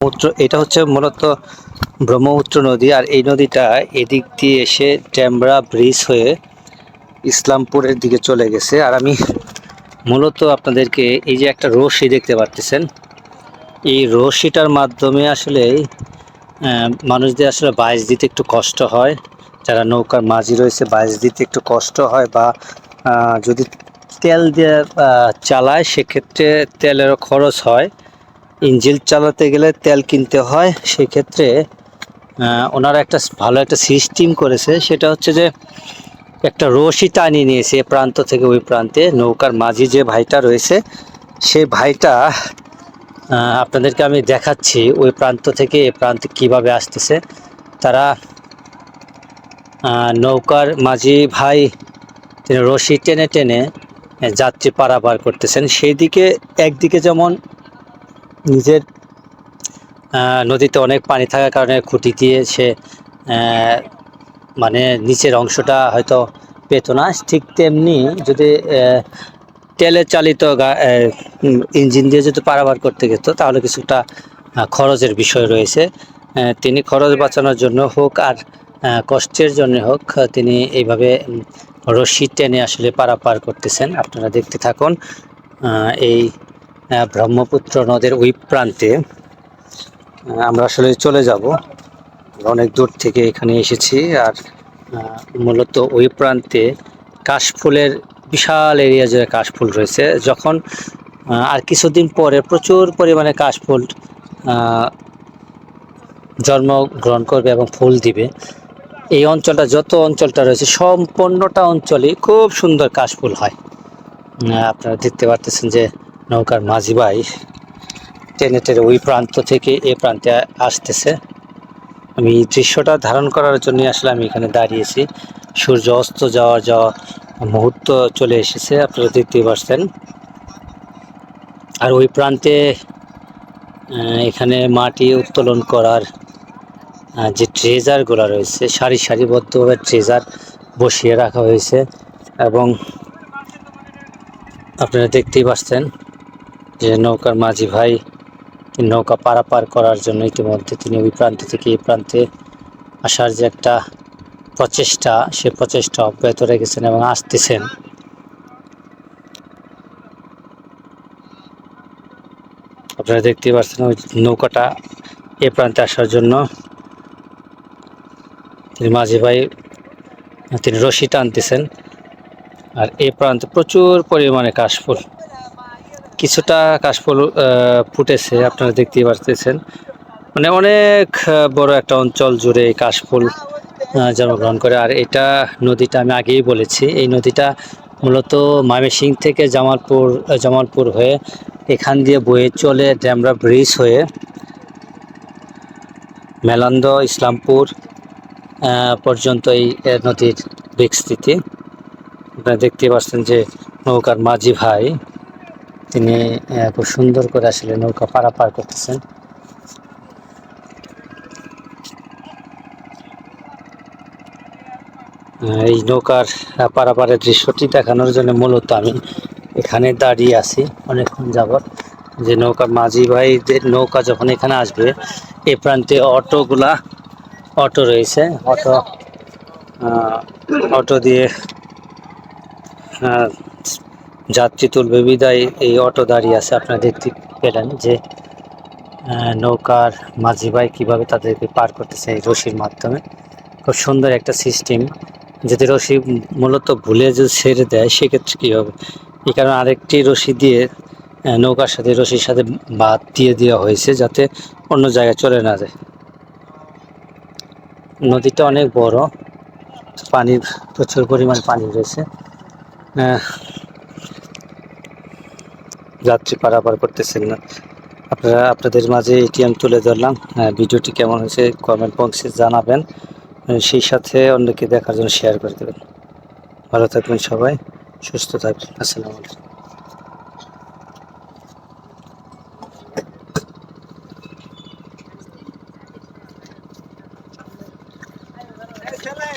ব্রহ্মপুত্র এটা হচ্ছে মূলত ব্রহ্মপুত্র নদী আর এই নদীটা এদিক দিয়ে এসে ট্যামরা ব্রিজ হয়ে ইসলামপুরের দিকে চলে গেছে। আর আমি মূলত আপনাদেরকে এই যে একটা রশি দেখতে পারতেছেন, এই রশিটার মাধ্যমে আসলে মানুষদের আসলে বাইশ দিতে একটু কষ্ট হয়। যারা নৌকার মাঝি রয়েছে, বাইশ দিতে একটু কষ্ট হয় বা যদি তেল দিয়ে চালায়, সেক্ষেত্রে তেলেরও খরচ হয়। ইঞ্জিন চালাতে গেলে তেল কিনতে হয়, সেক্ষেত্রে ওনারা একটা ভালো একটা সিস্টেম করেছে। সেটা হচ্ছে যে, একটা রশি টানিয়ে নিয়েছে এ প্রান্ত থেকে ওই প্রান্তে। নৌকার মাঝি যে ভাইটা রয়েছে সেই ভাইটা আপনাদেরকে আমি দেখাচ্ছি ওই প্রান্ত থেকে এ প্রান্তে কীভাবে আসতেছে। তারা নৌকার মাঝি ভাই তিনি রশি টেনে টেনে যাত্রী পারাপার করতেছেন। সেই দিকে একদিকে যেমন নিজের নদীতে অনেক পানি থাকার কারণে খুঁটি দিয়ে সে মানে নিচের অংশটা হয়তো পেত না। ঠিক তেমনি যদি আহ, তেলে চালিত ইঞ্জিন দিয়ে যদি পারাবার করতে যেত তাহলে কিছুটা খরচের বিষয় রয়েছে। তিনি খরচ বাঁচানোর জন্য হোক আর কষ্টের জন্য হোক তিনি এইভাবে রশি টেনে আসলে পারাপার করতেছেন। আপনারা দেখতে থাকুন এই ব্রহ্মপুত্র নদের ওই প্রান্তে আমরা আসলে চলে যাব। অনেক দূর থেকে এখানে এসেছি আর মূলত ওই প্রান্তে কাশফুলের বিশাল এরিয়া জুড়ে কাশফুল রয়েছে। যখন আর কিছুদিন পরে প্রচুর পরিমাণে কাশফুল জন্মগ্রহণ করবে এবং ফুল দিবে। এই অঞ্চলটা, যত অঞ্চলটা রয়েছে, সম্পূর্ণটা অঞ্চলই খুব সুন্দর কাশফুল হয়। আপনারা দেখতে পারতেছেন যে নৌকার মাঝি ভাই টেনে টেনে ওই প্রান্ত থেকে এ প্রান্তে আসতেছে। আমি দৃশ্যটা ধারণ করার জন্য আসলে আমি এখানে দাঁড়িয়েছি। সূর্য অস্ত যাওয়ার যাওয়া মুহূর্ত চলে এসেছে, আপনারা দেখতেই পাচ্ছেন আর ওই প্রান্তে এখানে মাটি উত্তোলন করার যে ট্রেজারগুলো রয়েছে, সারি সারিবদ্ধভাবে ট্রেজার বসিয়ে রাখা হয়েছে এবং আপনারা দেখতেই পাচ্ছেন যে নৌকার মাঝি ভাই নৌকা পারাপার করার জন্য ইতিমধ্যে তিনি ওই প্রান্ত থেকে এই প্রান্তে আসার যে একটা প্রচেষ্টা, সে প্রচেষ্টা অব্যাহত রেখেছেন এবং আসতেছেন। আপনারা দেখতেই পাচ্ছেন ওই নৌকাটা এ প্রান্তে আসার জন্য। তিনি মাঝি ভাই, তিনি রশি টানতেছেন। আর এ প্রান্তে প্রচুর পরিমাণে কাশফুল। কিছুটা কাশফুল ফুটেছে, আপনারা দেখতেই পারতেছেন। মানে অনেক বড় একটা অঞ্চল জুড়ে এই কাশফুল জন্মগ্রহণ করে। আর এটা নদীটা আমি আগেই বলেছি, এই নদীটা মূলত ময়মনসিং থেকে জামালপুর জামালপুর হয়ে এখান দিয়ে বয়ে চলে ড্যামরা ব্রিজ হয়ে মেলান্দ, ইসলামপুর পর্যন্ত এই নদীর বিস্তৃতি। আপনারা দেখতে পাচ্ছেন যে নৌকার মাঝি ভাই তিনি খুব সুন্দর করে আসলে নৌকা পারাপার করতেছেন। এই নৌকার পারাপারের দৃশ্যটি দেখানোর জন্য মূলত আমি এখানে দাঁড়িয়ে আছি অনেকক্ষণ যাবত যে নৌকার মাঝি ভাইদের নৌকা যখন এখানে আসবে, এ প্রান্তে অটোগুলা, অটো রয়েছে। অটো অটো দিয়ে যাত্রী তুলবে। বিদায়, এই অটো দাঁড়িয়ে আছে। আপনারা দেখতে পেলেন যে নৌকার মাঝি ভাই কীভাবে তাদেরকে পার করতেছে এই রশির মাধ্যমে। খুব সুন্দর একটা সিস্টেম যদি রশি মূলত ভুলে যদি ছেড়ে দেয়, সেক্ষেত্রে কী হবে? এই কারণে আরেকটি রশি দিয়ে নৌকার সাথে, রশির সাথে বাদ দিয়ে দেওয়া হয়েছে যাতে অন্য জায়গায় চলে না যায়। নদীটা অনেক বড়। পানির প্রচুর পরিমাণ পানি রয়েছে। যাত্রী পারাপার করতেছেন না। আপনারা আপনাদের মাঝে এটিএম তুলে ধরলাম। হ্যাঁ, ভিডিওটি কেমন হয়েছে কমেন্ট বক্সে জানাবেন। সেই সাথে অন্যকে দেখার জন্য শেয়ার করে দেবেন। ভালো থাকবেন সবাই সুস্থ থাকবেন। আসসালামু আলাইকুম। এই ছেলে